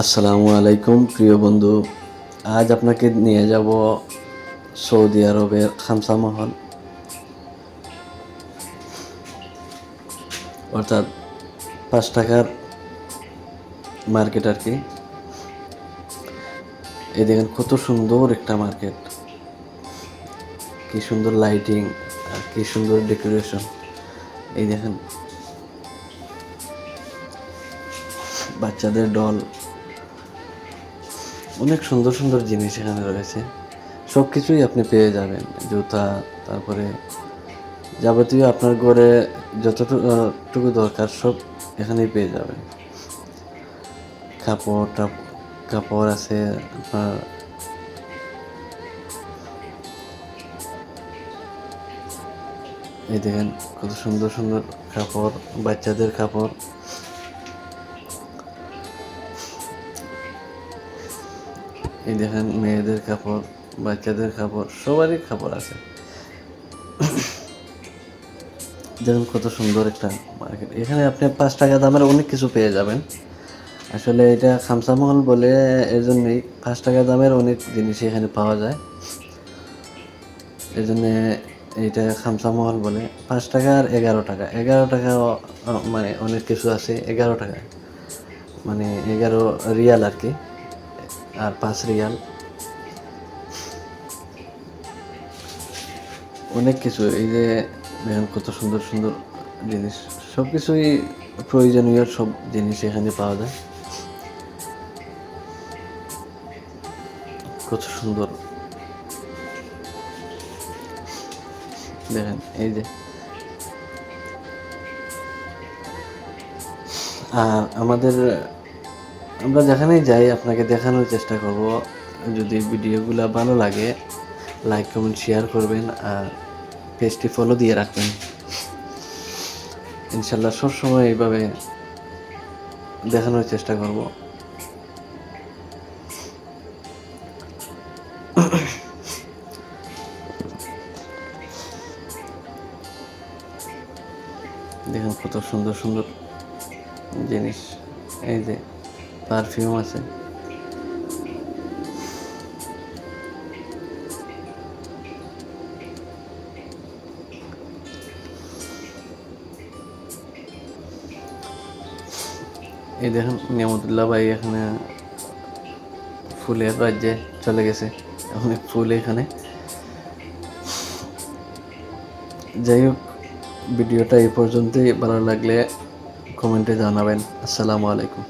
আসসালামু আলাইকুম, প্রিয় বন্ধু। আজ আপনাকে নিয়ে যাব সৌদি আরবের খামসা মহল। অর্থাৎ পাঁচ টাকার মার্কেট আর কি। এই দেখেন কত সুন্দর একটা মার্কেট। কি সুন্দর লাইটিং, আর কি সুন্দর ডেকোরেশন। এই দেখেন, বাচ্চাদের ডল। অনেক সুন্দর সুন্দর জিনিস এখানে রয়েছে। সব কিছুই আপনি পেয়ে যাবেন। জুতা, তারপরে যাবতীয় আপনার ঘরে যতটুকু দরকার সব এখানেই পেয়ে যাবেন। কাপড় টাপ, কাপড় আছে আপনার। এই দেখেন, কত সুন্দর সুন্দর কাপড়, বাচ্চাদের কাপড়। এই দেখেন মেয়েদের কাপড়, বাচ্চাদের কাপড়, সবারই কাপড় আছে। দেখুন কত সুন্দর একটা মার্কেট এখানে আপনি পাঁচ টাকা দামের অনেক কিছু পেয়ে যাবেন। আসলে এটা খামসা মহল বলে এর জন্যই পাঁচ টাকা দামের অনেক জিনিস এখানে পাওয়া যায়। এই জন্যে এইটা খামসা মহল বলে। পাঁচ টাকা আর এগারো টাকা। এগারো টাকা মানে অনেক কিছু আছে। এগারো টাকা। মানে এগারো রিয়াল আর কি। আর পাঁচ রিয়াল। অনেক কিছু, এই যে দেখেন কত সুন্দর সুন্দর জিনিস। সব কিছুই প্রয়োজনীয়, সব জিনিস এখানে পাওয়া যায়। কত সুন্দর। দেখেন, এই যে। আর আমাদের আমরা যেখানেই যাই, আপনাকে দেখানোর চেষ্টা করব। যদি ভিডিওগুলো ভালো লাগে লাইক কমেন্ট শেয়ার করবেন আর পেজটি ফলো দিয়ে রাখবেন। ইনশাল্লাহ সবসময় এইভাবে দেখানোর চেষ্টা করব। দেখুন কত সুন্দর সুন্দর জিনিস। এই যে পারফিউম আছে। এই দেখেন, নিয়ামতুল্লাহ ভাই এখানে ফুলের রাজ্যে চলে গেছে। অনেক ফুল এখানে। যাই হোক, ভিডিওটা এই পর্যন্তই। ভালো লাগলে কমেন্টে জানাবেন। আসসালামু আলাইকুম।